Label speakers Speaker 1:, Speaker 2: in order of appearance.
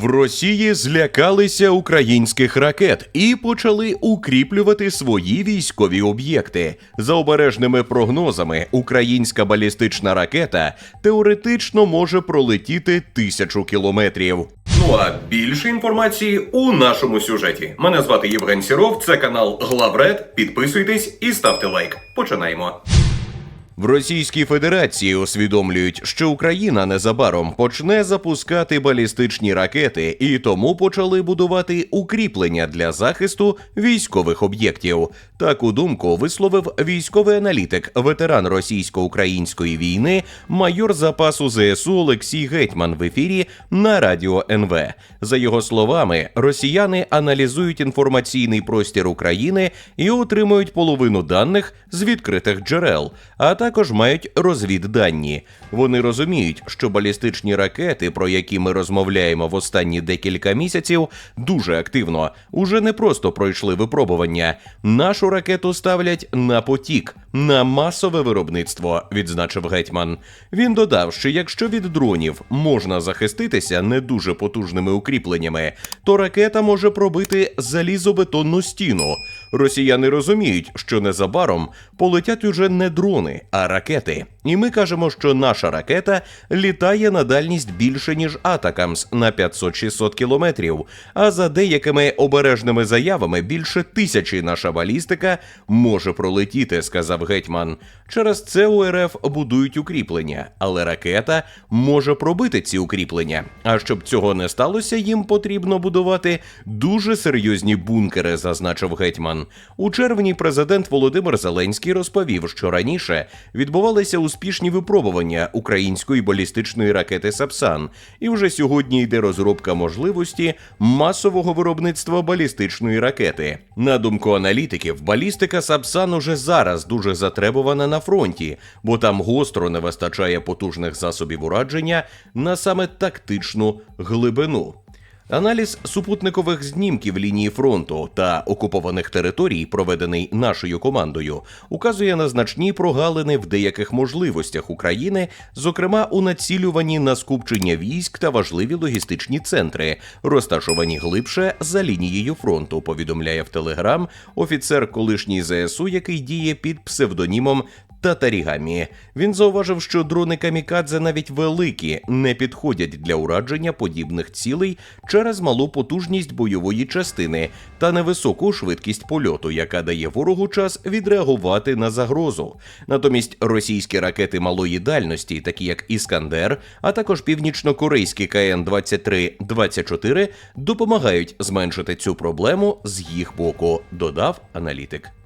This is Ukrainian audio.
Speaker 1: В Росії злякалися українських ракет і почали укріплювати свої військові об'єкти. За обережними прогнозами, українська балістична ракета теоретично може пролетіти тисячу кілометрів. Ну а більше інформації у нашому сюжеті. Мене звати Євген Сіров. Це канал Главред. Підписуйтесь і ставте лайк. Починаємо. В Російській Федерації усвідомлюють, що Україна незабаром почне запускати балістичні ракети, і тому почали будувати укріплення для захисту військових об'єктів. Таку думку висловив військовий аналітик, ветеран російсько-української війни, майор запасу ЗСУ Олексій Гетьман в ефірі на радіо НВ. За його словами, росіяни аналізують інформаційний простір України і отримують половину даних з відкритих джерел, а також мають розвіддані. Вони розуміють, що балістичні ракети, про які ми розмовляємо в останні декілька місяців, дуже активно уже не просто пройшли випробування. Нашу ракету ставлять на потік, на масове виробництво, відзначив гетьман. Він додав, що якщо від дронів можна захиститися не дуже потужними укріпленнями, то ракета може пробити залізобетонну стіну. Росіяни розуміють, що незабаром полетять уже не дрони, а ракети. І ми кажемо, що наша ракета літає на дальність більше ніж Атакамс на 500-600 кілометрів. А за деякими обережними заявами більше тисячі наша балістика може пролетіти, сказав гетьман. Через це у РФ будують укріплення, але ракета може пробити ці укріплення. А щоб цього не сталося, їм потрібно будувати дуже серйозні бункери, зазначив гетьман. У червні президент Володимир Зеленський розповів, що раніше відбувалися успішні випробування української балістичної ракети Сапсан, і вже сьогодні йде розробка можливості масового виробництва балістичної ракети. На думку аналітиків, балістика Сапсан уже зараз дуже затребувана на фронті, бо там гостро не вистачає потужних засобів ураження на саме тактичну глибину. Аналіз супутникових знімків лінії фронту та окупованих територій, проведений нашою командою, указує на значні прогалини в деяких можливостях України, зокрема у націлюванні на скупчення військ та важливі логістичні центри, розташовані глибше за лінією фронту. Повідомляє в Телеграм офіцер колишній ЗСУ, який діє під псевдонімом Татарігамі. Він зауважив, що дрони камікадзе навіть великі не підходять для ураження подібних цілей через малу потужність бойової частини та невисоку швидкість польоту, яка дає ворогу час відреагувати на загрозу. Натомість російські ракети малої дальності, такі як Іскандер, а також північно-корейські КН 23-24 допомагають зменшити цю проблему з їх боку, додав аналітик.